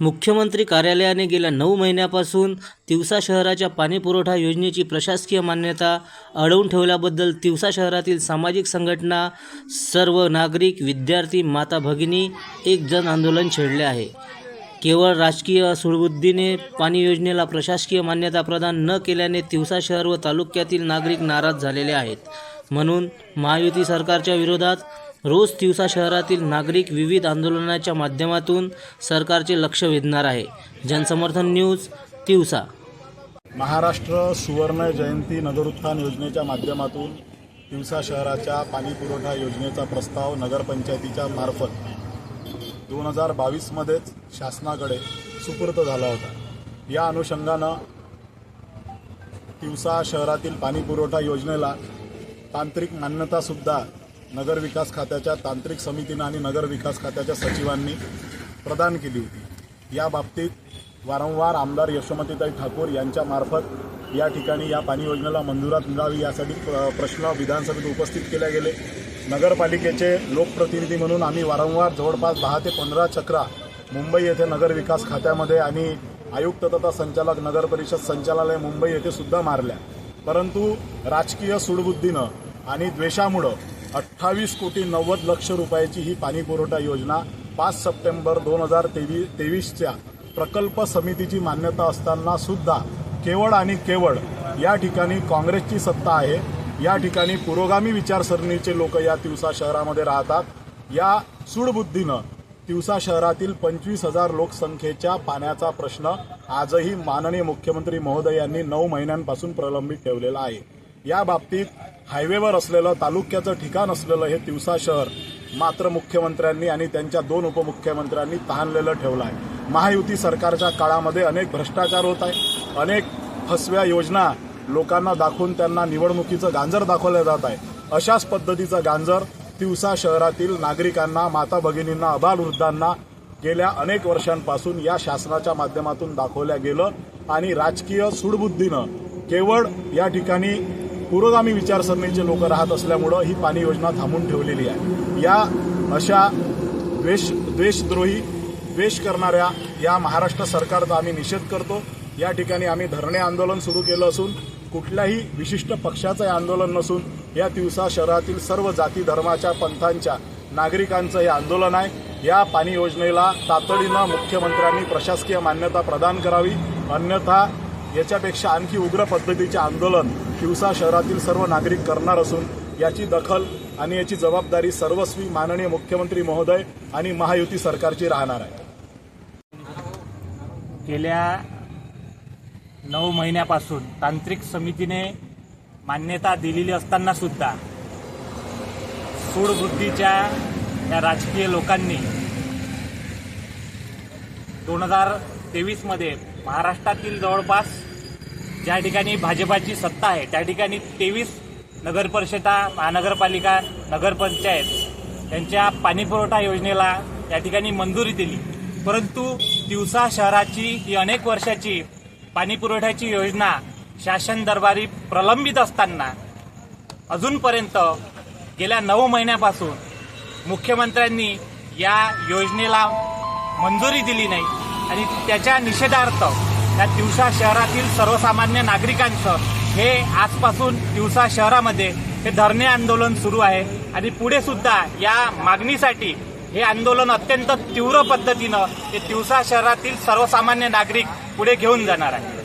मुख्यमंत्री कार्यालयाने गेल्या नऊ महिन्यापासून तिवसा शहराच्या पाणीपुरवठा योजनेची प्रशासकीय मान्यता अडवून ठेवल्याबद्दल तिवसा शहरातील सामाजिक संघटना सर्व नागरिक विद्यार्थी माता भगिनी एक जन आंदोलन छेडले आहे. केवळ राजकीय सुळबुद्धीने पाणी योजनेला प्रशासकीय मान्यता प्रदान न केल्याने तिवसा शहर व तालुक्यातील नागरिक नाराज झालेले आहेत. म्हणून महायुती सरकारच्या विरोधात रोज तिवसा शहरातील नागरिक विविध आंदोलनाच्या माध्यमातून सरकारचे लक्ष वेधणार आहे. जनसमर्थन न्यूज तिवसा. महाराष्ट्र सुवर्ण जयंती नगरोत्थान योजनेच्या माध्यमातून तिवसा शहराच्या पाणी पुरवठा योजनेचा प्रस्ताव नगरपंचायतीच्या मार्फत दोन हजार बावीसमध्येच शासनाकडे सुपूर्त झाला होता. या अनुषंगानं तिवसा शहरातील पाणीपुरवठा योजनेला तांत्रिक मान्यतासुद्धा नगरविकास खात्याच्या तांत्रिक समितीनं आणि नगरविकास खात्याच्या सचिवांनी प्रदान केली होती. या बाबतीत वारंवार आमदार यशोमतीताई ठाकूर यांच्यामार्फत या ठिकाणी या पाणी योजनेला मंजुरात मिळावी यासाठी प्र- प्रश्न विधानसभेत उपस्थित केले गेले. नगरपालिकेचे लोकप्रतिनिधी म्हणून आम्ही वारंवार जवळपास दहा ते पंधरा चक्रा मुंबई येथे नगरविकास खात्यामध्ये आणि आयुक्त तथा संचालक नगर परिषद संचालनालय मुंबई येथे सुद्धा मारल्या. परंतु राजकीय सुडबुद्धीनं आणि द्वेषामुळं अठ्ठावीस कोटी नव्वद लक्ष रुपयाची ही पाणी पुरवठा योजना पाच सप्टेंबर दोन हजार तेवीस तेवीसच्या प्रकल्प समितीची मान्यता असताना सुद्धा केवळ आणि केवळ या ठिकाणी काँग्रेसची सत्ता आहे. या ठिकाणी पुरोगामी विचारसरणीचे लोक या तिवसा शहरामध्ये राहतात. या सूडबुद्धीनं तिवसा शहरातील पंचवीस हजार लोकसंख्येच्या पाण्याचा प्रश्न आजही माननीय मुख्यमंत्री महोदय यांनी नऊ महिन्यांपासून प्रलंबित ठेवलेला आहे. या बाबतीत हायवेवर असलेलं तालुक्याचं ठिकाण असलेलं हे तिवसा शहर मात्र मुख्यमंत्र्यांनी आणि त्यांच्या दोन उपमुख्यमंत्र्यांनी तहानलेलं ठेवलं आहे. महायुती सरकारच्या काळामध्ये अनेक भ्रष्टाचार होत आहे. अनेक फसव्या योजना लोकांना दाखवून त्यांना निवडणुकीचं गांजर दाखवलं जात आहे. अशाच पद्धतीचं गांजर तिवसा शहरातील नागरिकांना माता भगिनींना अबालवृद्धांना गेल्या अनेक वर्षांपासून या शासनाच्या माध्यमातून दाखवल्या गेलं आणि राजकीय सुडबुद्धीनं केवळ या ठिकाणी पुरोगामी विचारसरणीचे लोक राहत असल्यामुळं ही पाणी योजना थांबून ठेवलेली आहे. या अशा द्वेष द्वेषद्रोही द्वेष करणाऱ्या या महाराष्ट्र सरकारचा आम्ही निषेध करतो. या ठिकाणी आम्ही धरणे आंदोलन सुरू केलं असून कुठल्याही विशिष्ट पक्षाचं हे आंदोलन नसून या दिवसा शहरातील सर्व जाती धर्माच्या पंथांच्या नागरिकांचं हे आंदोलन आहे. या पाणी योजनेला तातडीनं मुख्यमंत्र्यांनी प्रशासकीय मान्यता प्रदान करावी. अन्यथा याच्यापेक्षा आणखी उग्र पद्धतीचे आंदोलन तिवसा शहरातील सर्व नागरिक करणार असून याची दखल आणि याची जबाबदारी सर्वस्वी माननीय मुख्यमंत्री महोदय आणि महायुती सरकारची राहणार आहे. गेल्या नऊ महिन्यापासून तांत्रिक समितीने मान्यता दिलेली असताना सुद्धा सूडबुद्धीच्या या राजकीय लोकांनी दोन हजार तेवीसमध्ये महाराष्ट्रातील जवळपास ज्या ठिकाणी भाजपाची सत्ता आहे त्या ठिकाणी तेवीस नगरपरिषदा महानगरपालिका नगरपंचायत यांच्या पाणीपुरवठा योजनेला या ठिकाणी मंजुरी दिली. परंतु दिवसा शहराची ही अनेक वर्षाची पाणीपुरवठ्याची योजना शासन दरबारी प्रलंबित असताना अजूनपर्यंत गेल्या नऊ महिन्यापासून मुख्यमंत्र्यांनी या योजनेला मंजुरी दिली नाही आणि त्याच्या निषेधार्थ या तिवसा शहरातील सर्वसामान्य नागरिकांचं हे आजपासून तिवसा शहरामध्ये हे धरणे आंदोलन सुरू आहे. आणि पुढे सुद्धा या मागणीसाठी हे आंदोलन अत्यंत तीव्र पद्धतीनं हे तिवसा शहरातील सर्वसामान्य नागरिक पुढे घेऊन जाणार आहे